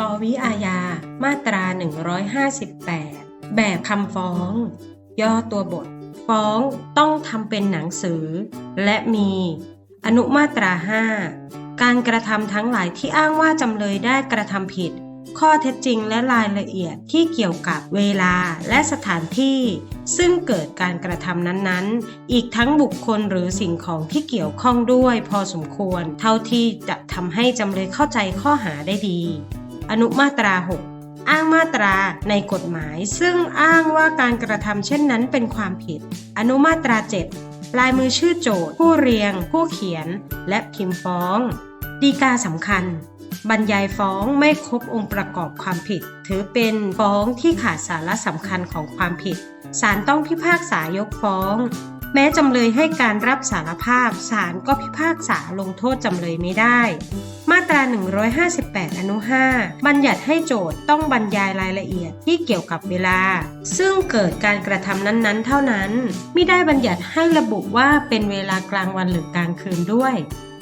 ปวิอาญา มาตรา 158 แบบคำฟ้อง ย่อตัวบท ฟ้องต้องทำเป็นหนังสือ และมี อนุมาตรา 5 การกระทำทั้งหลายที่อ้างว่าจำเลยได้กระทำผิด ข้อเท็จจริงและรายละเอียดที่เกี่ยวกับเวลาและสถานที่ ซึ่งเกิดการกระทำนั้นๆ อีกทั้งบุคคลหรือสิ่งของที่เกี่ยวข้องด้วยพอสมควร เท่าที่จะทำให้จำเลยเข้าใจข้อหาได้ดี อนุมาตรา 6 อ้างมาตราในกฎหมาย ซึ่งอ้างว่าการกระทำเช่นนั้นเป็นความผิด อนุมาตรา 7 ลายมือชื่อโจทย์ ผู้เรียง ผู้เขียน และพิมพ์ฟ้อง ดีกาสำคัญ บรรยายฟ้องไม่ครบองค์ประกอบความผิด ถือเป็นฟ้องที่ขาดสาระสำคัญของความผิดศาลต้องพิพากษายกฟ้อง แม้จำเลยให้การรับสารภาพศาลก็พิพากษาลงโทษจำเลยไม่ได้ มาตรา 158 อนุ 5 บัญญัติให้โจทย์ต้องบรรยายรายละเอียดที่เกี่ยวกับเวลา ซึ่งเกิดการกระทำนั้นๆ เท่านั้นไม่ได้บัญญัติให้ระบุว่าเป็นเวลากลางวันหรือกลางคืนด้วย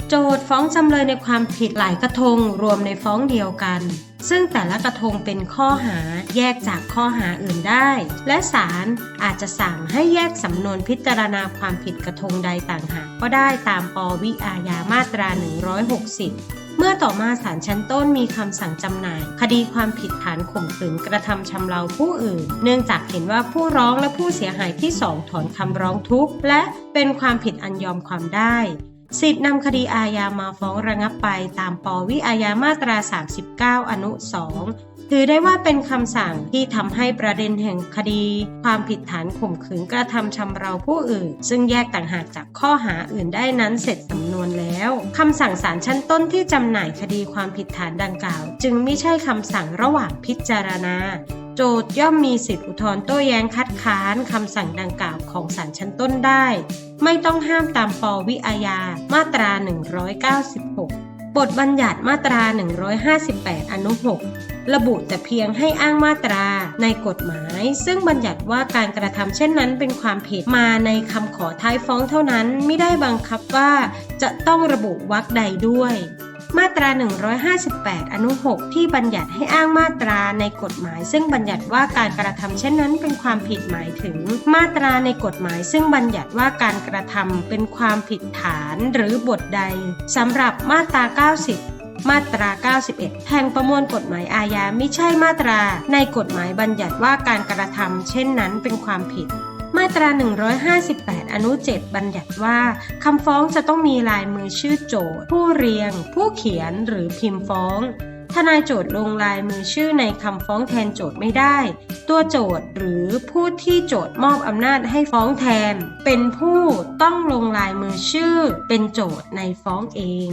โจทย์ฟ้องจำเลยในความผิดหลายกระทงรวมในฟ้องเดียวกัน ซึ่งแต่ละกระทงเป็นข้อหาแยกจากข้อหาอื่นได้ และศาลอาจจะสั่งให้แยกสำนวนพิจารณาความผิดกระทงใดต่างหากก็ได้ตามปวิอาญามาตรา 160เมื่อต่อมาศาลชั้นต้นมีคำสั่งจำหน่าย คดีความผิดฐานข่มขืนกระทำชำเราผู้อื่น เนื่องจากเห็นว่าผู้ร้องและผู้เสียหายที่สองถอนคำร้องทุกข์และเป็นความผิดอันยอมความได้ สิทธินำคดีอาญามาฟ้องระงับไปตามปวิอาญามาตรา 39 อนุ 2 ถือได้ว่าเป็นคำสั่งที่ทำให้ประเด็นแห่งคดี ความผิดฐานข่มขืนกระทำชำเราผู้อื่น ซึ่งแยกต่างหากจากข้อหาอื่นได้นั้นเสร็จสำนวนแล้วคำสั่งศาลชั้นต้นที่จำหน่ายคดีความผิดฐานดังกล่าว จึงไม่ใช่คำสั่งระหว่างพิจารณาโจทย์ย่อมมีสิทธิอุทธรณ์โต้แย้งคัดค้านคำสั่งดังกล่าวของศาลชั้นต้นได้ ไม่ต้องห้ามตามปวิอาญา มาตรา 196 บทบัญญัติมาตรา 158 อนุ 6 ระบุแต่เพียงให้อ้างมาตราในกฎหมาย ซึ่งบัญญัติว่าการกระทำเช่นนั้นเป็นความผิดมาในคำขอท้ายฟ้องเท่านั้น ไม่ได้บังคับว่าจะต้องระบุวรรคใดด้วย มาตรา 158 อนุ 6 ที่บัญญัติให้อ้างมาตราในกฎหมาย ซึ่งบัญญัติว่าการกระทำเช่นนั้นเป็นความผิดหมายถึง มาตราในกฎหมาย ซึ่งบัญญัติว่าการกระทำเป็นความผิดฐานหรือบทใดสำหรับมาตรา 90มาตรา 91 แห่งประมวลกฎหมายอาญาไม่ใช่มาตรา ในกฎหมายบัญญัติว่าการกระทำเช่นนั้นเป็นความผิด มาตรา 158 อนุ 7 บัญญัติว่าคำฟ้องจะต้องมีลายมือชื่อโจทย์ ผู้เรียง ผู้เขียนหรือพิมพ์ฟ้อง ทนายโจทย์ลงลายมือชื่อในคำฟ้องแทนโจทย์ไม่ได้ ตัวโจทย์หรือผู้ที่โจทย์มอบอำนาจให้ฟ้องแทน เป็นผู้ต้องลงลายมือชื่อเป็นโจทย์ในฟ้องเอง